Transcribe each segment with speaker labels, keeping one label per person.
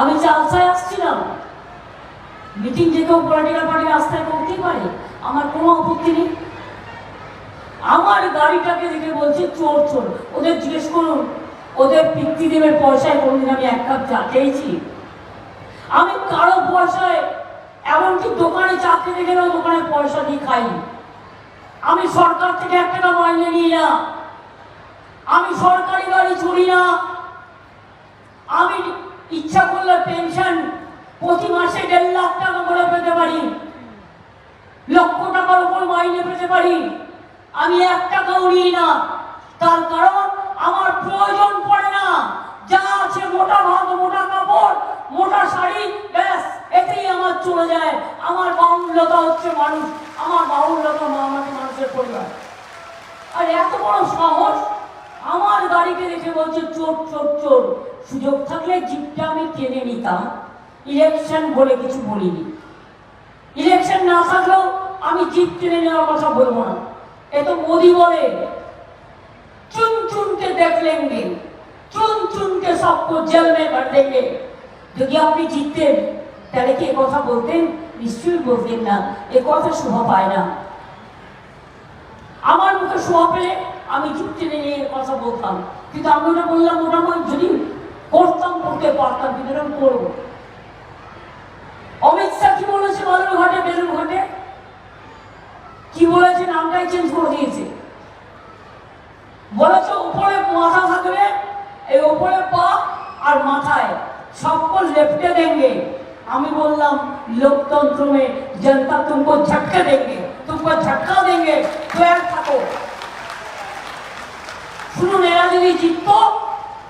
Speaker 1: আমি চালসায় আসছিলাম মিটিং যে কেউ পলিটিক্যাল পার্টি রাস্তায় করতেই পারে, আমার কোনো আপত্তি নেই। আমার গাড়িটাকে দেখে বলছে, চোর চোর, ওদের জিজ্ঞেস করুন, ওদের পিতৃদেবের পয়সায় কোনোদিন আমি এক কাপ চা খেয়েছি। আমি কারও পয়সায় এমনকি দোকানে চা খেতে গেলেও দোকানে পয়সা দিয়ে খাই আমি সরকার থেকে এক টাকা মাইনে নিই না আমি সরকারি গাড়ি চড়ি না আমি ইচ্ছা করলে পেনশন প্রতি মাসে দেড় লাখ টাকা করে পেতে পারি লক্ষ টাকার উপর মাইনে পেতে পারি। আমি এক টাকাও নিই না, তার কারণ আমার প্রয়োজন পড়ে না। যা আছে মোটা ভাত মোটা কাপড়, মোটা শাড়ি, ব্যাস, এতেই আমার চলে যায়। আমার বাহুল্যতা হচ্ছে মানুষ, আমার বাহুল্যতা আমাকে মানুষের পরিবার। আর এত বড় সাহস আমার গাড়িকে দেখে বলছে, চোর চোর চোর, সুযোগ থাকলে জিপটা আমি কিনে নিতাম। ইলেকশন বলে কিছু বলিনি। ইলেকশন না থাকলেও আমি জিত টেনে নেওয়ার কথা বলব না। এত তো মোদি বলে, চুন চুনকে দেখলেন লেঙ্গে চুন চুনকে সবকো জেল দেখে যদি আপনি জিততেন, তাহলে কি কথা বলতেন? নিশ্চয়ই বলতেন না। এ কথা শোভা পায় না। আমার মুখে শোভা পেলে আমি জিপ টেনে নিয়ে কথা বলতাম। কিন্তু আমি ওটা বললাম ওটা যদি করতাম করতে পারতাম কিন্তু এরকম করব এই উপরে পা আর মাথায় सबको लेफ्टे देंगे আমি বললাম লোকতন্ত্র में जनता तुमको झटका देंगे तुमको झटका देंगे তৈরি থাকো শুনুন এরা যদি জিততো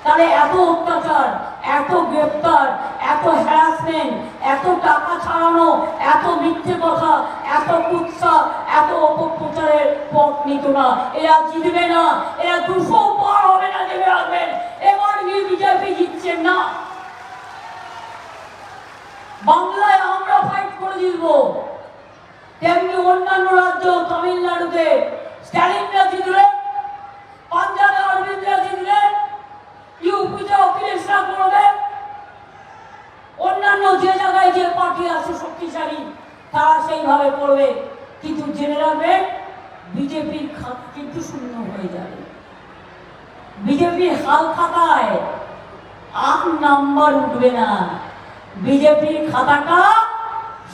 Speaker 1: তাহলে এত অত্যাচার এত গ্রেপ্তার এত হ্যারাসমেন্ট এত টাকা ছাড়ানো এত মিথ্যে কথা এত কুৎসা এত অপপ্রচারের পথ নিত না এরা জিতবে না এরা দুশো পার হবে না দেবে আসবেন এবার নিয়ে বিজেপি না। বাংলায় আমরা ফাইট করে জিতবো। তেমনি অন্যান্য রাজ্য তামিলনাড়ুতে স্ট্যালিনরা জিতলে, পাঞ্জাবে অরবিন্দরা জিতলে ইউপিতে অখিলেশরা করবে অন্যান্য যে জায়গায় যে পার্টি আছে শক্তিশালী, তারা সেইভাবে করবে। কিন্তু জেনে রাখবেন বিজেপির খাত কিন্তু শূন্য হয়ে যাবে। বিজেপির হাল খাতায় আট নাম্বার উঠবে না। বিজেপির খাতাটা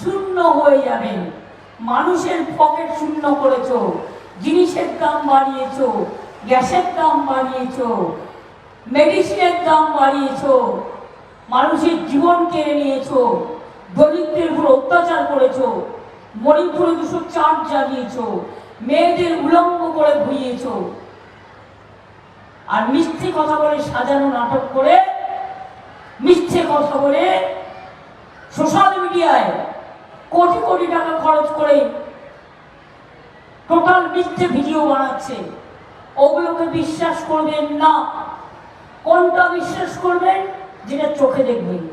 Speaker 1: শূন্য হয়ে যাবে। মানুষের পকেট শূন্য করেছ। জিনিসের দাম বাড়িয়েছো, গ্যাসের দাম বাড়িয়েছো মেডিসিনের দাম বাড়িয়েছো, মানুষের জীবন কেড়ে নিয়েছ, দরিদ্রের উপর অত্যাচার করেছ, মণিপুরে দুশো চার জ্বালিয়েছো মেয়েদের উলঙ্গ করে ঘুরিয়েছো আর মিথ্যে কথা বলে সাজানো নাটক করে বলে সোশ্যাল মিডিয়ায় কোটি কোটি টাকা খরচ করে টোটাল মিথ্যে ভিডিও বানাচ্ছে। ওগুলোকে বিশ্বাস করবেন না। কোনটা বিশ্বাস করবেন? যেটা চোখে দেখবেন।